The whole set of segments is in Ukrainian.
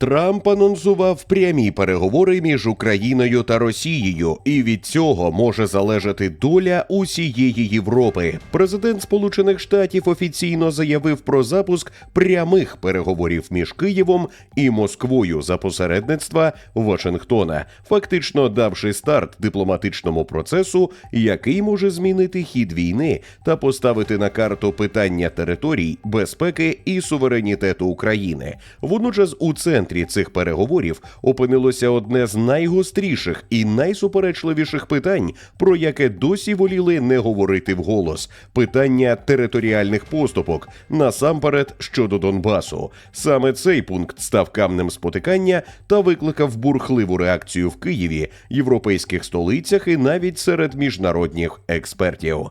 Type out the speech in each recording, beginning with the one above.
Трамп анонсував прямі переговори між Україною та Росією, і від цього може залежати доля усієї Європи. Президент Сполучених Штатів офіційно заявив про запуск прямих переговорів між Києвом і Москвою за посередництва Вашингтона, фактично давши старт дипломатичному процесу, який може змінити хід війни та поставити на карту питання територій, безпеки і суверенітету України. Водночас у центрі цих переговорів опинилося одне з найгостріших і найсуперечливіших питань, про яке досі воліли не говорити вголос: питання територіальних поступок, насамперед щодо Донбасу. Саме цей пункт став камнем спотикання та викликав бурхливу реакцію в Києві, європейських столицях і навіть серед міжнародних експертів.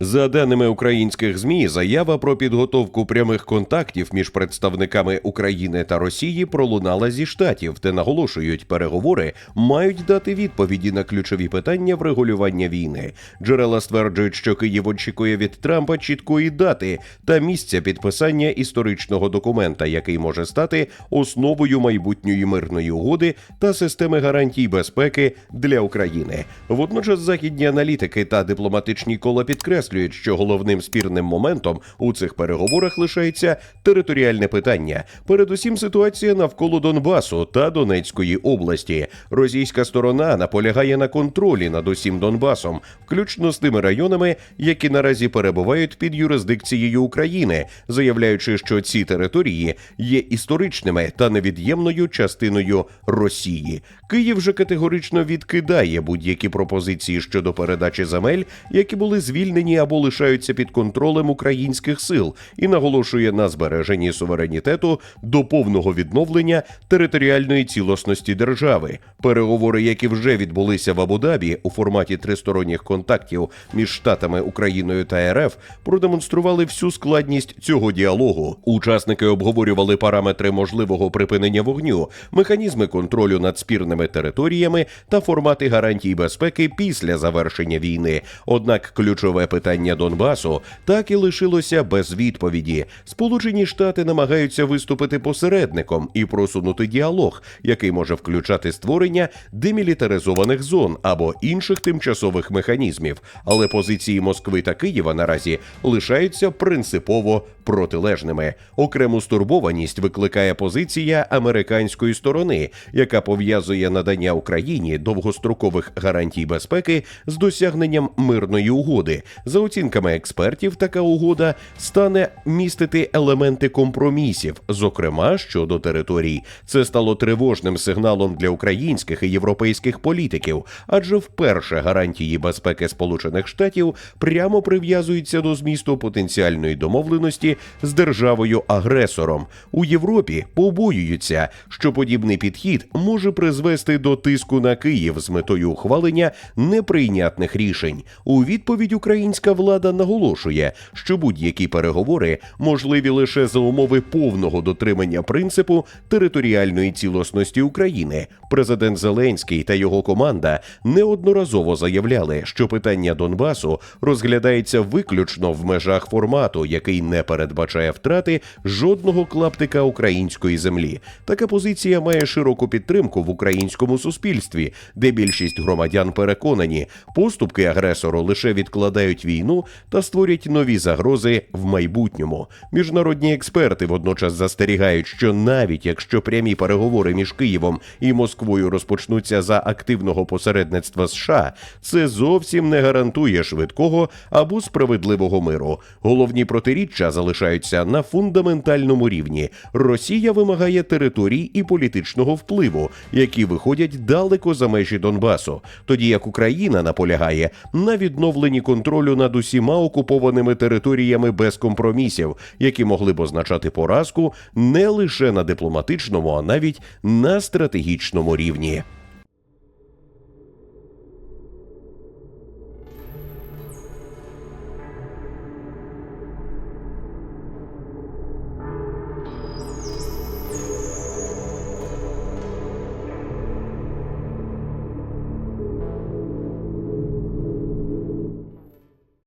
За даними українських змі, заява про підготовку прямих контактів між представниками України та Росії пролунала зі штатів, де наголошують, переговори мають дати відповіді на ключові питання врегулювання війни. Джерела стверджують, що Київ очікує від Трампа чіткої дати та місця підписання історичного документа, який може стати основою майбутньої мирної угоди та системи гарантій безпеки для України. Водночас західні аналітики та дипломатичні кола підкреслюють, що головним спірним моментом у цих переговорах лишається територіальне питання, передусім ситуація навколо Донбасу та Донецької області. Російська сторона наполягає на контролі над усім Донбасом, включно з тими районами, які наразі перебувають під юрисдикцією України, заявляючи, що ці території є історичними та невід'ємною частиною Росії. Київ же категорично відкидає будь-які пропозиції щодо передачі земель, які були звільнені або лишаються під контролем українських сил, і наголошує на збереженні суверенітету до повного відновлення територіальної цілісності держави. Переговори, які вже відбулися в Абу-Дабі у форматі тристоронніх контактів між штатами Україною та РФ, продемонстрували всю складність цього діалогу. Учасники обговорювали параметри можливого припинення вогню, механізми контролю над спірними територіями та формати гарантій безпеки після завершення війни. Однак ключове питання Донбасу так і лишилося без відповіді. Сполучені Штати намагаються виступити посередником і просунути діалог, який може включати створення демілітаризованих зон або інших тимчасових механізмів. Але позиції Москви та Києва наразі лишаються принципово протилежними. Окрему стурбованість викликає позиція американської сторони, яка пов'язує надання Україні довгострокових гарантій безпеки з досягненням мирної угоди. За оцінками експертів, така угода стане містити елементи компромісів, зокрема щодо територій. Це стало тривожним сигналом для українських і європейських політиків, адже вперше гарантії безпеки Сполучених Штатів прямо прив'язуються до змісту потенціальної домовленості з державою-агресором. У Європі побоюються, що подібний підхід може призвести до тиску на Київ з метою ухвалення неприйнятних рішень. У відповідь українська влада наголошує, що будь-які переговори можливі лише за умови повного дотримання принципу територіальної цілісності України. Президент Зеленський та його команда неодноразово заявляли, що питання Донбасу розглядається виключно в межах формату, який не передбачає втрати жодного клаптика української землі. Така позиція має широку підтримку в українському суспільстві, де більшість громадян переконані, поступки агресору лише відкладають війну та створять нові загрози в майбутньому. Міжнародні експерти водночас застерігають, що навіть якщо прямі переговори між Києвом і Москвою розпочнуться за активного посередництва США, це зовсім не гарантує швидкого або справедливого миру. Головні протиріччя залишаються на фундаментальному рівні. Росія вимагає територій і політичного впливу, які виходять далеко за межі Донбасу, тоді як Україна наполягає на відновленні контролю над усіма окупованими територіями без компромісів, які могли б означати поразку не лише на дипломатичному, а навіть на стратегічному рівні.